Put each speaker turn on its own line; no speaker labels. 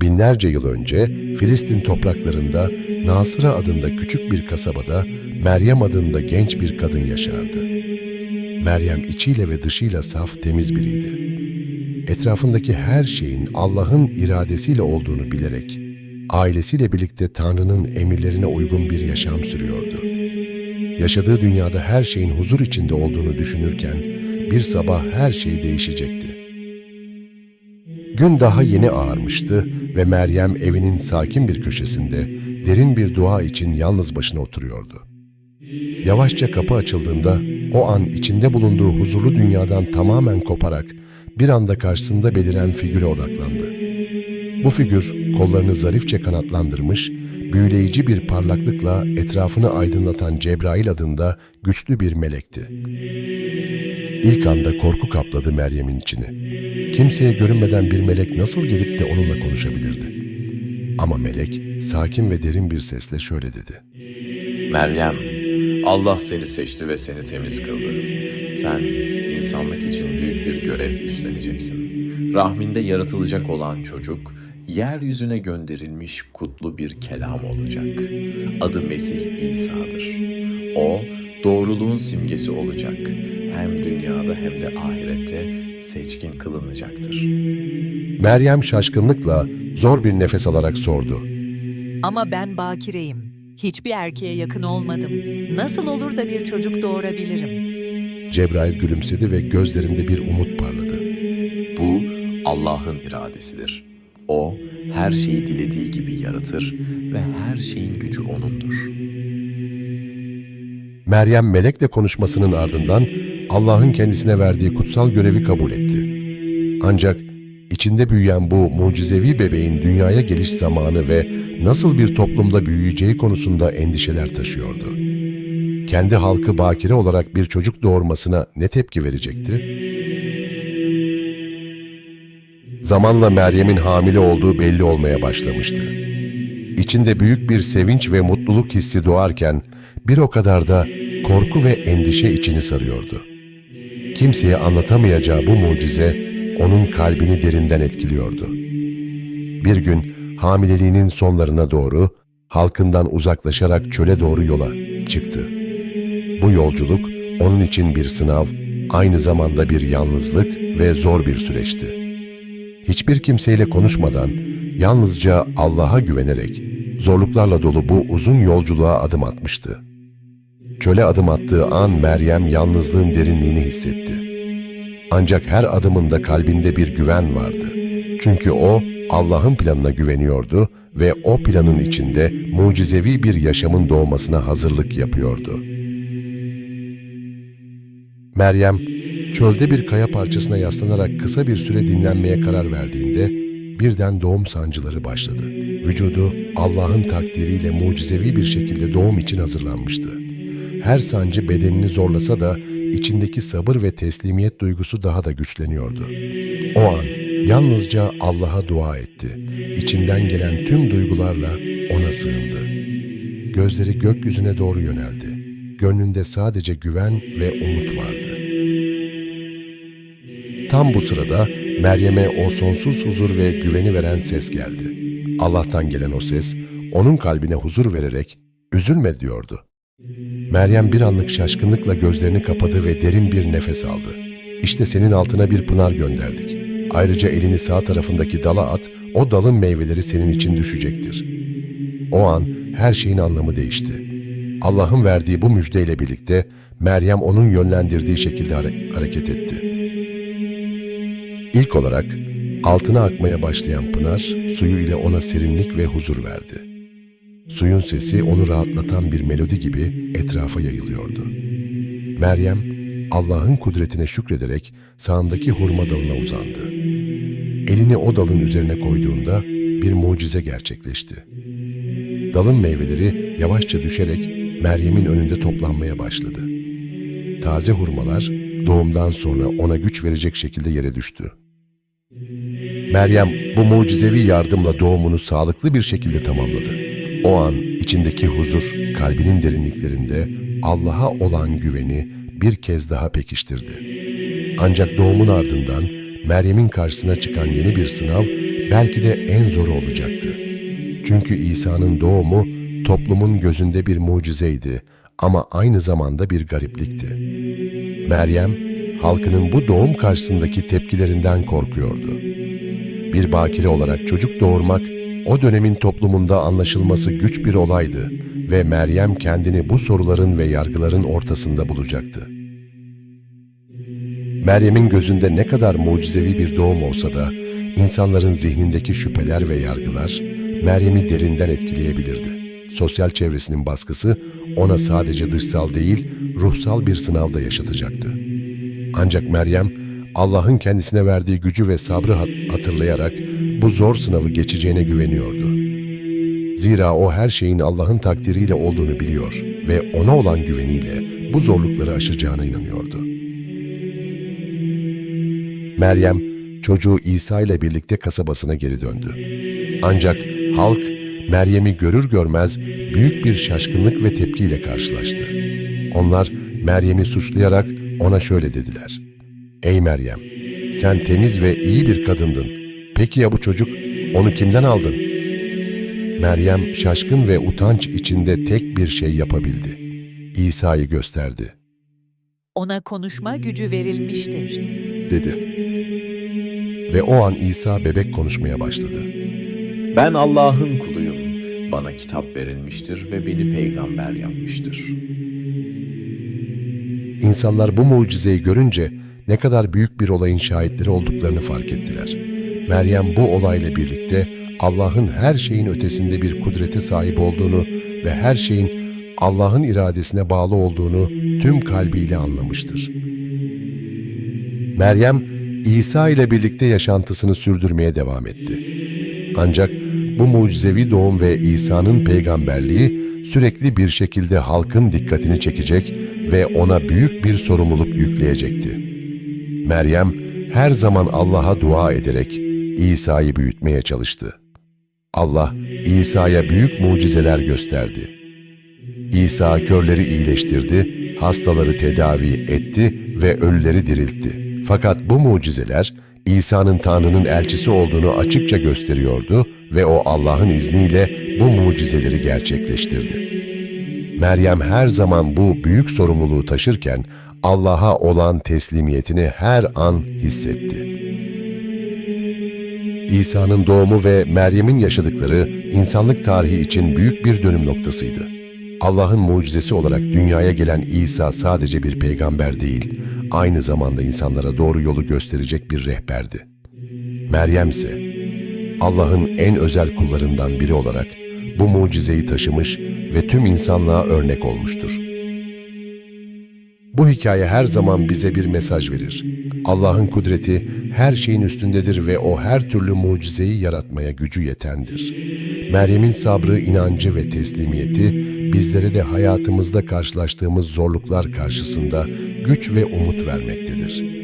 Binlerce yıl önce Filistin topraklarında Nasıra adında küçük bir kasabada Meryem adında genç bir kadın yaşardı. Meryem içiyle ve dışıyla saf, temiz biriydi. Etrafındaki her şeyin Allah'ın iradesiyle olduğunu bilerek, ailesiyle birlikte Tanrı'nın emirlerine uygun bir yaşam sürüyordu. Yaşadığı dünyada her şeyin huzur içinde olduğunu düşünürken, bir sabah her şey değişecekti. Gün daha yeni ağarmıştı ve Meryem evinin sakin bir köşesinde derin bir dua için yalnız başına oturuyordu. Yavaşça kapı açıldığında o an içinde bulunduğu huzurlu dünyadan tamamen koparak bir anda karşısında beliren figüre odaklandı. Bu figür kollarını zarifçe kanatlandırmış, büyüleyici bir parlaklıkla etrafını aydınlatan Cebrail adında güçlü bir melekti. İlk anda korku kapladı Meryem'in içini. Kimseye görünmeden bir melek nasıl gelip de onunla konuşabilirdi? Ama melek sakin ve derin bir sesle şöyle dedi.
Meryem, Allah seni seçti ve seni temiz kıldı. Sen insanlık için büyük bir görev üstleneceksin. Rahminde yaratılacak olan çocuk, yeryüzüne gönderilmiş kutlu bir kelam olacak. Adı Mesih İsa'dır. O, doğruluğun simgesi olacak. Hem dünyada hem de ahirette seçkin kılınacaktır.
Meryem şaşkınlıkla zor bir nefes alarak sordu.
Ama ben bakireyim. Hiçbir erkeğe yakın olmadım. Nasıl olur da bir çocuk doğurabilirim?
Cebrail gülümsedi ve gözlerinde bir umut parladı.
Bu Allah'ın iradesidir. O her şeyi dilediği gibi yaratır ve her şeyin gücü O'nundur.
Meryem melekle konuşmasının ardından Allah'ın kendisine verdiği kutsal görevi kabul etti. Ancak içinde büyüyen bu mucizevi bebeğin dünyaya geliş zamanı ve nasıl bir toplumda büyüyeceği konusunda endişeler taşıyordu. Kendi halkı bakire olarak bir çocuk doğurmasına ne tepki verecekti? Zamanla Meryem'in hamile olduğu belli olmaya başlamıştı. İçinde büyük bir sevinç ve mutluluk hissi doğarken bir o kadar da korku ve endişe içini sarıyordu. Kimseye anlatamayacağı bu mucize onun kalbini derinden etkiliyordu. Bir gün hamileliğinin sonlarına doğru halkından uzaklaşarak çöle doğru yola çıktı. Bu yolculuk onun için bir sınav, aynı zamanda bir yalnızlık ve zor bir süreçti. Hiçbir kimseyle konuşmadan, yalnızca Allah'a güvenerek zorluklarla dolu bu uzun yolculuğa adım atmıştı. Çöle adım attığı an Meryem yalnızlığın derinliğini hissetti. Ancak her adımında kalbinde bir güven vardı. Çünkü o Allah'ın planına güveniyordu ve o planın içinde mucizevi bir yaşamın doğmasına hazırlık yapıyordu. Meryem, çölde bir kaya parçasına yaslanarak kısa bir süre dinlenmeye karar verdiğinde birden doğum sancıları başladı. Vücudu Allah'ın takdiriyle mucizevi bir şekilde doğum için hazırlanmıştı. Her sancı bedenini zorlasa da içindeki sabır ve teslimiyet duygusu daha da güçleniyordu. O an yalnızca Allah'a dua etti. İçinden gelen tüm duygularla ona sığındı. Gözleri gökyüzüne doğru yöneldi. Gönlünde sadece güven ve umut vardı. Tam bu sırada Meryem'e o sonsuz huzur ve güveni veren ses geldi. Allah'tan gelen o ses, onun kalbine huzur vererek, üzülme diyordu. Meryem bir anlık şaşkınlıkla gözlerini kapadı ve derin bir nefes aldı. İşte senin altına bir pınar gönderdik. Ayrıca elini sağ tarafındaki dala at, o dalın meyveleri senin için düşecektir. O an her şeyin anlamı değişti. Allah'ın verdiği bu müjdeyle birlikte Meryem onun yönlendirdiği şekilde hare- hareket etti. İlk olarak altına akmaya başlayan pınar suyu ile ona serinlik ve huzur verdi. Suyun sesi onu rahatlatan bir melodi gibi etrafa yayılıyordu. Meryem Allah'ın kudretine şükrederek sağındaki hurma dalına uzandı. Elini o dalın üzerine koyduğunda bir mucize gerçekleşti. Dalın meyveleri yavaşça düşerek Meryem'in önünde toplanmaya başladı. Taze hurmalar doğumdan sonra ona güç verecek şekilde yere düştü. Meryem bu mucizevi yardımla doğumunu sağlıklı bir şekilde tamamladı. O an içindeki huzur kalbinin derinliklerinde Allah'a olan güveni bir kez daha pekiştirdi. Ancak doğumun ardından Meryem'in karşısına çıkan yeni bir sınav belki de en zoru olacaktı. Çünkü İsa'nın doğumu toplumun gözünde bir mucizeydi ama aynı zamanda bir gariplikti. Meryem, halkının bu doğum karşısındaki tepkilerinden korkuyordu. Bir bakire olarak çocuk doğurmak, o dönemin toplumunda anlaşılması güç bir olaydı ve Meryem kendini bu soruların ve yargıların ortasında bulacaktı. Meryem'in gözünde ne kadar mucizevi bir doğum olsa da, insanların zihnindeki şüpheler ve yargılar, Meryem'i derinden etkileyebilirdi. Sosyal çevresinin baskısı ona sadece dışsal değil, ruhsal bir sınavda yaşatacaktı. Ancak Meryem, Allah'ın kendisine verdiği gücü ve sabrı hat- hatırlayarak bu zor sınavı geçeceğine güveniyordu. Zira o her şeyin Allah'ın takdiriyle olduğunu biliyor ve ona olan güveniyle bu zorlukları aşacağına inanıyordu. Meryem, çocuğu İsa ile birlikte kasabasına geri döndü. Ancak halk Meryem'i görür görmez büyük bir şaşkınlık ve tepkiyle karşılaştı. Onlar Meryem'i suçlayarak ona şöyle dediler. Ey Meryem, sen temiz ve iyi bir kadındın. Peki ya bu çocuk? Onu kimden aldın? Meryem şaşkın ve utanç içinde tek bir şey yapabildi. İsa'yı gösterdi,
Ona konuşma gücü verilmiştir.
dedi. Ve o an İsa bebek konuşmaya başladı.
Ben Allah'ın kuluyum. Bana kitap verilmiştir ve beni peygamber yapmıştır.
İnsanlar bu mucizeyi görünce ne kadar büyük bir olayın şahitleri olduklarını fark ettiler. Meryem bu olayla birlikte Allah'ın her şeyin ötesinde bir kudrete sahip olduğunu ve her şeyin Allah'ın iradesine bağlı olduğunu tüm kalbiyle anlamıştır. Meryem, İsa ile birlikte yaşantısını sürdürmeye devam etti. Ancak bu mucizevi doğum ve İsa'nın peygamberliği sürekli bir şekilde halkın dikkatini çekecek ve ona büyük bir sorumluluk yükleyecekti. Meryem her zaman Allah'a dua ederek İsa'yı büyütmeye çalıştı. Allah İsa'ya büyük mucizeler gösterdi. İsa körleri iyileştirdi, hastaları tedavi etti ve ölüleri diriltti. Fakat bu mucizeler İsa'nın Tanrı'nın elçisi olduğunu açıkça gösteriyordu ve o Allah'ın izniyle bu mucizeleri gerçekleştirdi. Meryem her zaman bu büyük sorumluluğu taşırken Allah'a olan teslimiyetini her an hissetti. İsa'nın doğumu ve Meryem'in yaşadıkları insanlık tarihi için büyük bir dönüm noktasıydı. Allah'ın mucizesi olarak dünyaya gelen İsa sadece bir peygamber değil, aynı zamanda insanlara doğru yolu gösterecek bir rehberdi. Meryem ise Allah'ın en özel kullarından biri olarak bu mucizeyi taşımış ve tüm insanlığa örnek olmuştur. Bu hikaye her zaman bize bir mesaj verir. Allah'ın kudreti her şeyin üstündedir ve o her türlü mucizeyi yaratmaya gücü yetendir. Meryem'in sabrı, inancı ve teslimiyeti bizlere de hayatımızda karşılaştığımız zorluklar karşısında güç ve umut vermektedir.